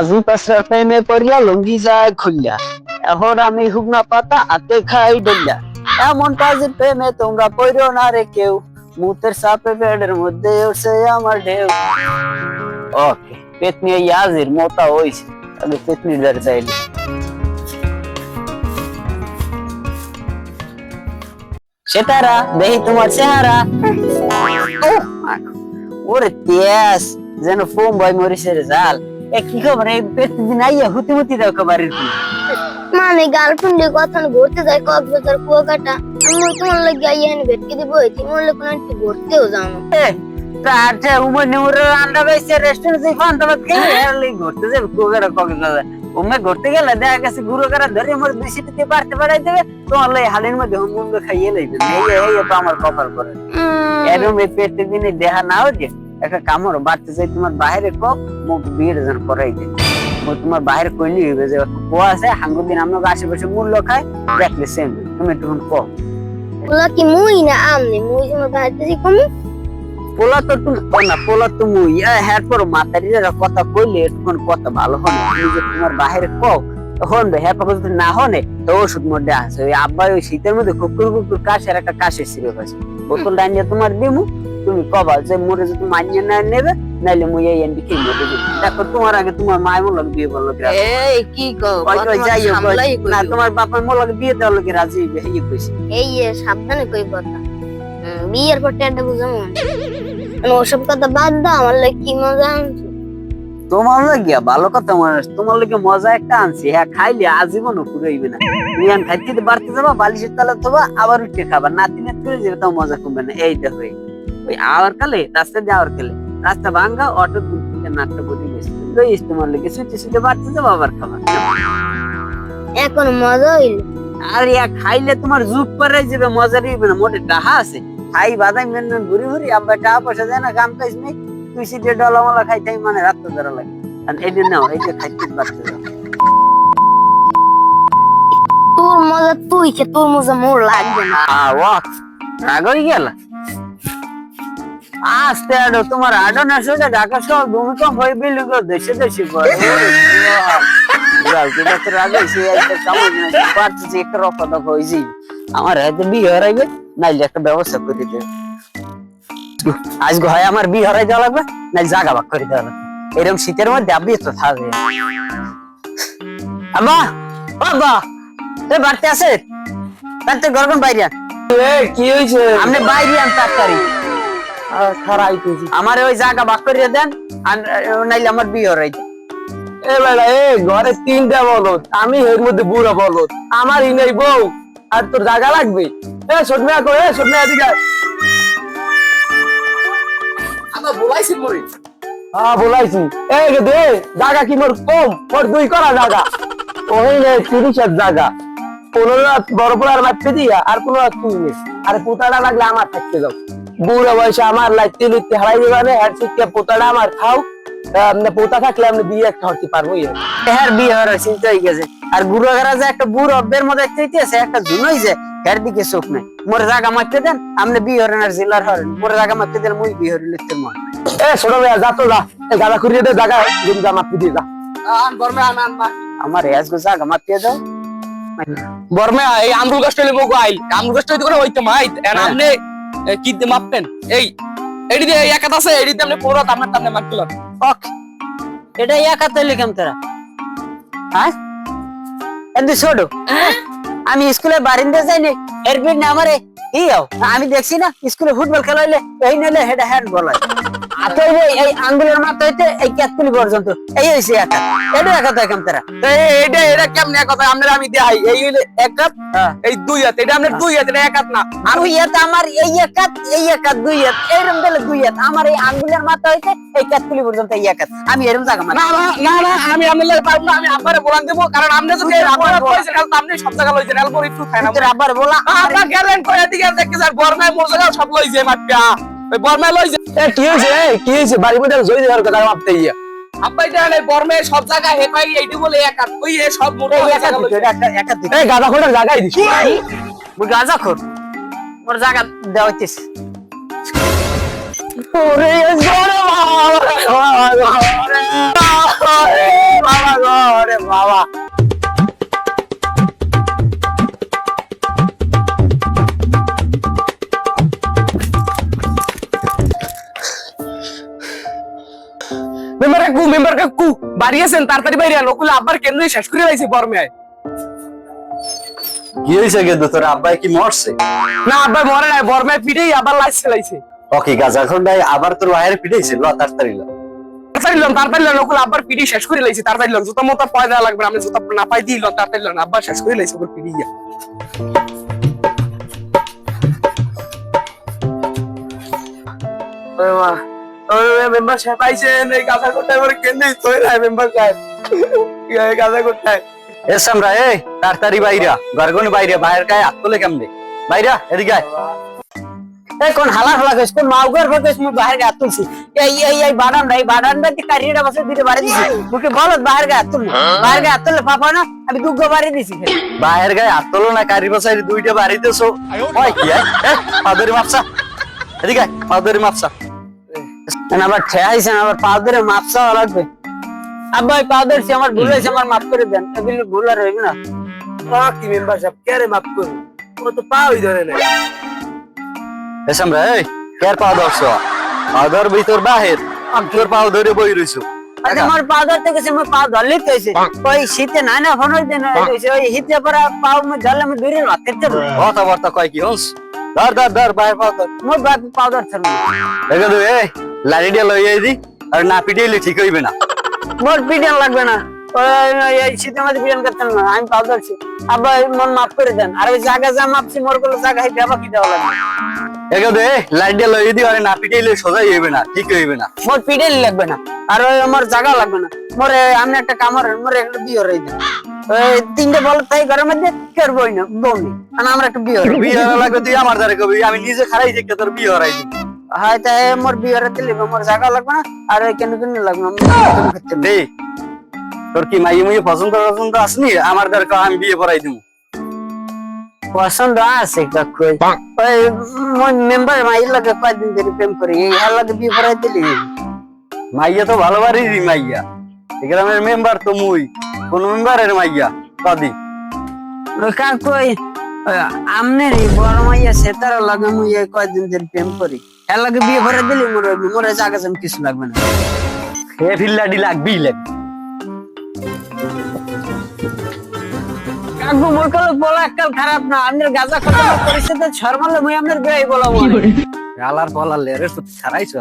পাঁচি পাঁচটা প্রেমে পড়িয়া লঙ্গি যায় খুললা এখন আমি হুগনা পাতা হাতে খাই ডলিয়া এমন পাঁচির প্রেমে তোমরা পড়ো না রে কেউ মুতের সাপে পেটের মধ্যে উঠছে আমার ঢেউ ওকে পেতনি এই আজির মোটা হইছে আগে পেতনি ধরে চাইলে সেতারা দেখি তোমার চেহারা ওহ, ওরে তেস যেন ফোম বয় মরিসের জাল এ কি খবর? এই প্রতিদিন আইয়া হুতি হুতি দাও খবরের কি? মানে গার্লফ্রেন্ড কথা ঘুরতে যায় কক্সবাজার কুয়াকাটা। আমি ওই তোমার লাগে আইয়া এনে ভেটকে দিব হইছি মোর লাগে কোনো একটু ঘুরতেও যাও না। তারটা উমর নিমুরে আন্ডা বেসে রেস্টুরেন্ট থেকে ফান্তা বাদ খেয়ে এরলি ঘুরতে যাবে কোগারা কক্সবাজার। উমে ঘুরতে গেলে দেখা গেছে গুরু করা ধরে আমার দুই সিটিতে পারতে পারাই দেবে তোমার লাই হালির মধ্যে হুম হুম খাইয়ে লইবে। এই এই তো আমার কপাল করে এরম এই পেটে দিনে দেহা না হচ্ছে একটা কামড় বাড়তে চাই তোমার বাইরে কক মুখ বিয়ের যেন করাই দে তোমার বাইরে কইলি হইবে যে কোয়া আছে হাঙ্গুর দিন আমরা আশেপাশে মূল্য খায় দেখলে সেম তুমি একটু কম ওলা কি মুই না আমনে? মুই তোমার কমু? পোলা তো তুমি না পোলা তুমি হ্যাঁ পর মাতারি কথা কইলে একটু কথা ভালো তুমি যে তোমার কক তখন হ্যাঁ যদি না হনে তো ওষুধ মধ্যে আছে। ওই আব্বা ওই শীতের মধ্যে কুকুর কুকুর কাশের একটা কাশের সিরপ আছে বোতল ডাইনিয়ে তোমার দিমু। তুমি কবা যে মোরে যদি মানিয়ে না নেবে নাইলে মুই এই এন্ডি কি মধ্যে দিবি তোমার আগে তোমার মায়ের মোলক বিয়ে বলল এই কি কও? যাই না তোমার বাবার মোলক বিয়ে দেওয়ার লোকে রাজি হইবে এই কইছি। এই সাবধানে কই কথা। বিয়ের পর টেন্টা বুঝামু। আমি ওসব কথা বাদ দাও আমার লাগে কি মজা তোমার লাগিয়া ভালো কথা মানুষ তোমার লাগে মজা একটা আনছি। হ্যাঁ খাইলে আজীবন পুরাইবে না। তুমি এখন খাইতে বাড়তে যাবা বালিশের তলা থবা আবার উঠে খাবা। নাতিনে তুলে যাবে তাও মজা কমবে না। এই দেখো। ওই আওয়ার কালে রাস্তা দিয়ে আওয়ার কালে রাস্তা ভাঙ্গা অটো দূর থেকে নাটটা বদি গেছে লইস তোমার লাগে সুইতে সুইতে বাড়তে যাবা আবার খাবা এখন মজা হইল। আর ইয়া খাইলে তোমার যুগ পরে যাবে মজা দিবে না মোটে টাহা আছে। খাই বাদাই মেন ঘুরি ঘুরি আব্বা টাহা পয়সা দেয় না কাম কাজ নেই। তুই সিটে ডলা মলা খাই তাই মানে রাত ধরা লাগে। আর এই দিন নাও এই যে খাইতে তোর মজা তুই খে তোর মজা মোর লাগবে না। আওয়া রাগ হয়ে গেল। আস্তে আডো তোমার আডো না সোজা ঢাকা শহর ভূমিকম্প হয়ে বিল্ডিং দেশে দেশে পড়ে একটা হয়েছি। আমার হয়তো বিয়ে হারাইবে নাইলে একটা ব্যবস্থা করে দিতে আজকে হয় আমার বিয়ে হারাই দেওয়া লাগবে নাইলে জাগা ভাগ করে দেওয়া লাগবে। এরকম শীতের মধ্যে আপনি তো থাকবে আম্মা বাবা এ বাড়তে আছে তাতে গরম বাইরে আন। কি হইছে আপনি বাইরে আন তাড়াতাড়ি। আমার ওই জায়গা ভাগ করে দেন আর নাইলে আমার বিয়ে এ বেলা এ ঘরে তিনটা বলত আমি এর মধ্যে বুড়ো বলত আমার ই নাই বউ আর তোর জায়গা লাগবে? এ সটমে কো এ সটমে এদিকে আয়। বলাইছি মরি। হ্যাঁ বলাইছি। এ দে জায়গা কি মোর কম? মোর দুই করা জায়গা। ওই নে তিরিশের জায়গা। পনেরো রাত বড় পোলার মারতে দিয়া আর পনেরো রাত তুই আর পোতাটা লাগলে আমার থাকতে যাও বুড়ো বয়সে আমার লাগতে লিখতে হারাই দিবা আর শিখতে পোতাটা আমার খাও। পোতা থাকলে আপনি বিয়ে একটা হতে পারব হ্যাঁ বিয়ে হওয়ার চিন্তা হয়ে গেছে। আর বুড়ো ঘরা যে একটা বুড়ো অব্যের মধ্যে চাইতেছে একটা জুনই যে এর দিকে চোখ নেই। মোর জায়গা মারতে দেন বিয়ে হরেন আর জেলার হরেন মোর জায়গা মারতে দেন মুই বিয়ে হরেন লিখতে মন এ ছোট ভাইয়া যা তো যা। গাদা খুঁড়িয়ে দে জায়গা জমি জামা দিয়ে যা। আন গরমে আন আন মা আমার আজকে জায়গা মারতে দাও। বর্মে এই আমরুল গাছটা লিবো গাইল আমরুল গাছটা যদি করে হইতে মাই এন হ্যাঁ। কি দিয়ে মাপবেন এই এডি দিয়ে একাত আছে এডি দিয়ে আপনি পুরো আপনার টামনে মারছিলেন ওক। এটা একা তৈলি কেম তোরা? হ্যাঁ? এমনি ছোট আমি স্কুলে বারিন্দা যাইনি এর বিন আমারে ই হও। আমি দেখছি না স্কুলে ফুটবল খেলা হইলে এই নইলে হেডা হ্যান্ড বল হয়। আতো এই আঙ্গুলের মাথা হইতে এই ক্যাতকুলি পর্যন্ত এই হইছে একা এটা একা তো কেম তোরা এইটা এটা কেমনে কথা আপনার আমি দেখাই। এই হইলে এক হাত হ্যাঁ। এই দুই হাত। এটা আপনার দুই হাত এটা এক হাত না। আর ওই হাত আমার এই একাত এই একাত দুই হাত। এরম দিলে দুই হাত। আমার এই আঙ্গুলের মাথা হইতে এই ক্যাতকুলি পর্যন্ত এই একাত আমি এরম জায়গা না না না না আমি আপনার পারব না। আমি আব্বারে বলান দেবো। কারণ আপনি যদি আব্বারে আব্বারে। কইছেন তাহলে আপনি সব জায়গা লইছেন। এল একটু খাই না তোর বলা আপনার গেলেন কই এদিকে দেখতে স্যার বর্মায় মোর জায়গা সব লইছে মাটিয়া ওই বর্মায় লইছে এ কি হয়েছে এ, কি হয়েছে বাড়ির মধ্যে জয় দেওয়ার কথা মাপতে ইয়া আব্বাই জানেন এই বর্মে সব জায়গা হে পাই এইটু বলে এক ওই এ সব মোটা এই একাত জায়গা দিকে, লইছে। এটা একটা একাত দিকে। এই গাদা খোঁড়ার জায়গায় দিস মুই গাঁজা খোর মোর জায়গা দেওয়া ওরে জোরে বাবা বাবা বাবা। মেম্বার কাকু বাড়ি আছেন তাড়াতাড়ি বাইরে লোকুল আব্বার কেন শেষ করে লাইছে বর্মে কি হয়েছে গেদু তোর? আব্বাই কি মরছে? না আব্বা মরে নাই বর্মে পিঠেই আবার লাইছে লাইছে ওকে গাজা খন্ডাই আবার তোর বাইরে পিটাইছে ল তাড়াতাড়ি ল। তাড়াতাড়ি লন তাড়াতাড়ি লন লোকুল আব্বার পিঠে শেষ করে লাইছে তাড়াতাড়ি লন জুতা মতো পয় দেওয়া লাগবে আমি জুতা না পাই দিই লন তাড়াতাড়ি লন আব্বা শেষ করে লাইছে ওর পিঠে গিয়া ওরে মা মেম্বার সাহেব আইছেন এই গাঁদা কোটায় আমার কেন তোই না মেম্বার সাহেব। এই গাঁদা কোটায় এ সামরা এই তাড়াতাড়ি বাইরা গরগনি বাইরে বাইরে কায় আত্তলে কেমনে? বাইরা এদিকে আয়। এই কোন হালা হালা কইস কোন মাউগার ফকস মু বাহির গা তুলছি। এই এই এই বাডান নাই বাডান দা কারিটা বসে দিতে বাড়ি দিছি। মুকে বল বাহির গা তুল বাহির গা তুললে পাপা না? আমি দুগ্গ বাড়ি দিছি। বাইরের গায়ে আত্তলো না কারি বসাই দুইটা বাড়িতেছো হয় কি আয়? পাদরি মাপসা। এদিকে পাদরি মাপসা। আবার ঠেয়াইছেন আবার পাও ধরে মাপ চাওয়া লাগবে। আব্বা পাও ধরছি আমার ভুল হয়েছে আমার মাফ করে দেন। এগুলো ভুল আর হইবে না। কি মেম্বার সাহেব? কে মাফ করুন ও তো পাওই ধরে না এ সামরা এই কের পাও ধরছ? পাও ধর ভিতর বাহির। তোর পাও ধরে বই রইছো। আচ্ছা আমার পা ধরতে গেছে আমার পা ধরলে তো হয়েছে। ওই শীতে নাই না ফোন ওই শীতে পরে পাও মে ধরলে আমি দূরে ভাত খেতে পারব। কথাবার্তা কয় কি হস? ধর ধর ধর বাইর পাউডার মোর বাপ পাও ধরছে না। দেখে এই লাড়ি লই আইছি আর না পিটাইলে ঠিক হইবে না। মোর পিটান লাগবে না। এই শীতের মধ্যে পিডিয়ান করতে না আমি পাও ধরছি। আব্বা মন মাফ করে দেন। আর ওই জায়গা যা মাপছি মোরগুলো জায়গা হইতে আবার কি দেওয়া লাগবে? দেখে দে লাড়ি দিয়ে লই দি আর না পিটাইলে হইবে না ঠিক হইবে না। মোর পিডিয়ান লাগবে না আর আমার জায়গা লাগবে না। মোরে আমি একটা মোরে একটা বিয়ে রয়ে দেন ওই তিনটে বল তাই ঘরের মধ্যে করবোই না বউনি আর আমরা একটা বিয়ে বিয়ে লাগবে তুই আমার দ্বারা কবি আমি নিজে খারাই দেখে তোর বিয়ে হরাই দিবি হয়তো এ মোর বিয়ে হরাতে লিখবে মোর জায়গা লাগবে না আর কেন কেন লাগবে না তোর কি মাই মুই পছন্দ পছন্দ আসনি আমার দ্বারা আমি বিয়ে করাই দিব পছন্দ আছে কাকু ওই মোর মেম্বার মাই লাগে কয়দিন ধরে প্রেম করি এই হার লাগে বিয়ে করাই দিলি? মাইয়া তো ভালো বাড়ি দি মাইয়া গ্রামের মেম্বার তো মুই কোন মেম্বারের মাইয়া কদি। ওই কাকু ওই আমনের বড় মাইয়া সে তার লাগে মুই এই কয়দিন ধরে প্রেম করি। এর লাগে বিয়ে করাই দিলি মোর মোরে জায়গা জমি কিছু লাগবে না। হে ফিল্লাডি লাগবি লাগবি। কাকু মুরকল বলা কাল খারাপ না আপনার গাজা কথা পরিস্থিতি ছরমালে মুই আপনার বিয়ে বলা মনে গালার বলা লেরে তো ছাড়াইছ।